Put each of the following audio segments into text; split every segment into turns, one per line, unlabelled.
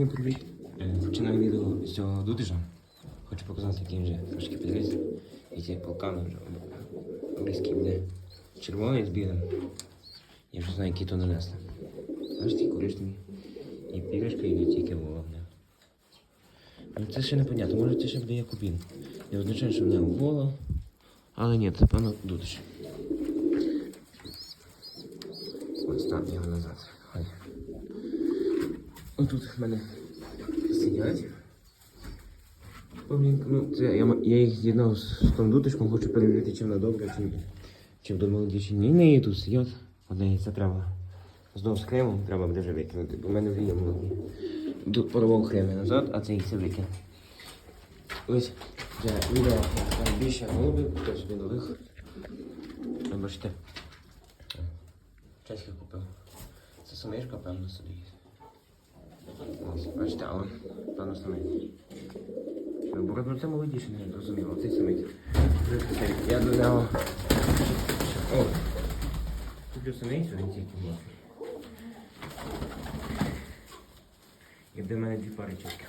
Всім привіт! Починаю відео з цього дудежа. Хочу показати, який вже трошки підріс. І ці полкани вже близький буде. Червоний з білим. Я вже знаю, який то нанесли. Бачите, коричневий. І піришка і тільки вовне. Ну це ще не понятно, може це ще буде якубін. Не означає, що в нього воло. Але ні, це певно дудеш. Ось там його назад. Отут в мене сидять. Ну це я, я їх з'єднав з тим дуточком, хочу перевірити, чи вона добра, чи, чи вдома чи ні. Ні, тут сидять. Одне це треба. Знову з кремом треба буде вже викинути, бо в мене вже є молоді. Порвав креми назад, а це їх все викину. Ось вже відео більше голубів, хто собі нових. Ви Бачите. Чеських купив. Це самишка, певно, сидить. Бачите, але певно самець. Ну, бо ну, це молодіше, не зрозуміло, цей самець. Я до нього. О! Куплю самець, він тільки може. І буде в мене дві пари чеських.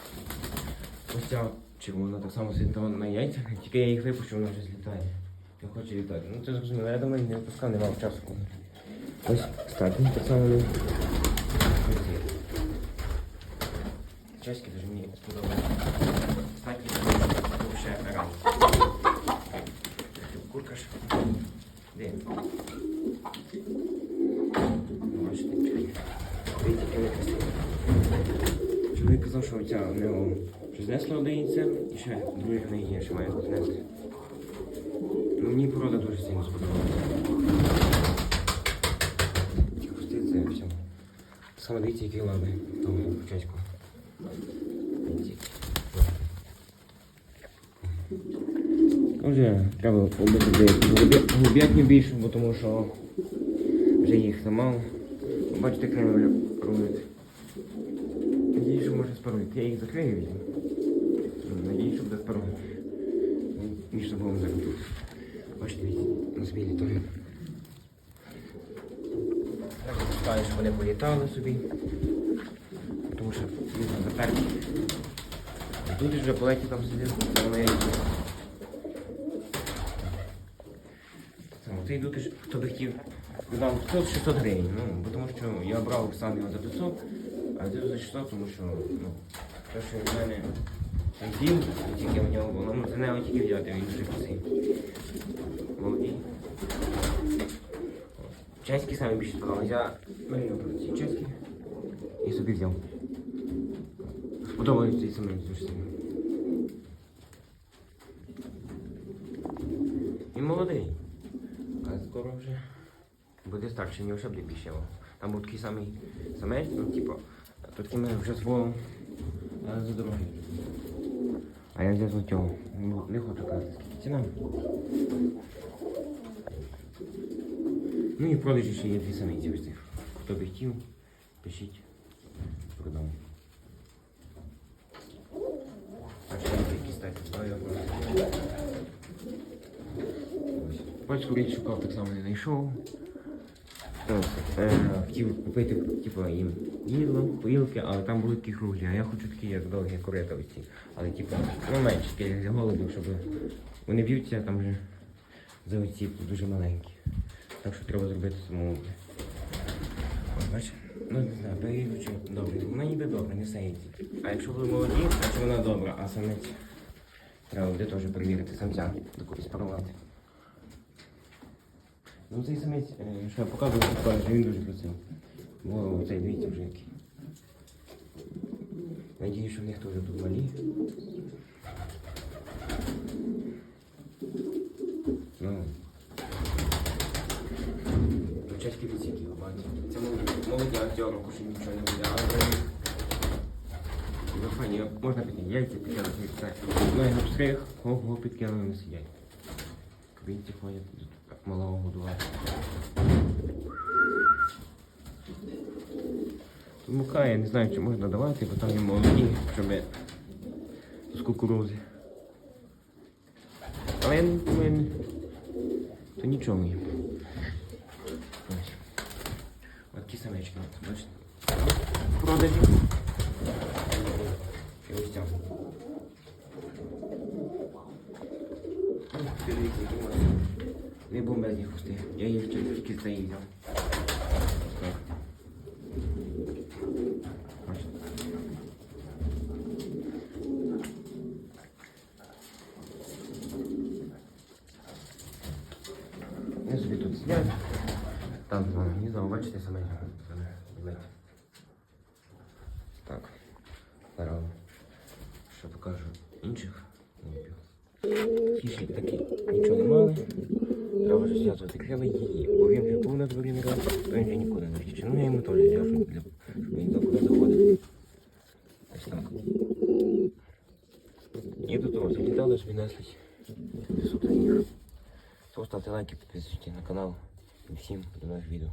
Ось ця червона так само сидить на яйцях, тільки я їх випущу, вона вже злітає. Я хочу літати. Ну це зрозуміло, я їх не випускав, не мав часу. Ось статні так само. Чеськи дуже мені сподобалося. Статні був ще рано. Курка ж. Де? Бачите. Дивіться, яке. Чоловік казав, що оця в нього вже знесла одиниця, і ще других в неї є, що має. Ну, мені порода дуже сильно сподобалася. Саме дивіться, які лаби того чеську. Вже треба деякі голуб'ятні більше, бо тому що вже їх замало. Бачите, вже парують. Надіюсь, що може спарують. Я їх закрию візьму. Надіюсь, що буде спарують. Між собою закрутити. Бачите, на збілі теж. Так, запускаю, щоб вони політали собі. Тому що візьму заперті. Тут вже полеті там сидить, але я їх. Цей дутиш, хто би хотів, дам 500-600 гривень. Ну, бо тому що я брав сам його за 500, а ти за 600, тому що, ну, те, що в мене дім, тільки в нього було, ну, це не тільки взяти, він дуже красивий. Молодий. Чеські самі більше сподобалися. Я мрію про ці чеські і собі взяв. Сподобаються ці самі дуже. Він молодий. А скоро вже буде старший, не буде більше. Там був такий самий самець, ну типу, то такими вже свого за дороги. А я взяв цього. Не хочу казати, скільки ціна. Ну і в продажі ще є дві самиці ось цих. Хто би хотів, пишіть, продам. А ще якісь так, знаю, Бачу, річ шукав, так само не знайшов. Ось, е, хотів купити типу, їм їдло, поїлки, але там були такі круглі, а я хочу такі, як довгі корита оці. Але типу, ну менше для голубів, щоб вони б'ються там вже за оці дуже маленькі. Так що треба зробити самому. Бачиш? Ну не знаю, перевірю, чи добре. Вона ніби добре, не сеється. А якщо ви молоді, значить вона добра, а самець треба буде теж перевірити самця, докупись парувати. Ну цей самець, е, що я показував, що він дуже красивий. Бо цей дивіться вже який. Надіюсь, що в них теж тут малі. Ну. Ну, чеські відсіки, ви бачите. Це молоді- актери, що нічого не буде, але Ну, фані, можна піти яйця підкинути. Ну, я обстриг, го підкинули, не сидять. Квінці ходять, тут малого годувати. Мука, я не знаю, чи можна давати, бо там є молоді, щоб з кукурузи. Але я не думаю, то нічого їм. Ось такі самечки, бачите? Продажі. І ось там. Перейдіть, не бомбезні хусти. Я їх тільки. Бачите? Я собі тут зняв. Там воно внизу, бачите, саме. Так. Зараз ще покажу інших голубів. Фішки такі нічого не. Треба вже зв'язувати. Треба її. Бо він вже був на дворі не раз, то він вже нікуди не втіче. Ну я йому теж зв'яжу, для- щоб він до куди заходив. Ось так. І до того залітали, ж віднесли сюди їх. Ставте лайки, підписуйтесь на канал. І всім до нових відео.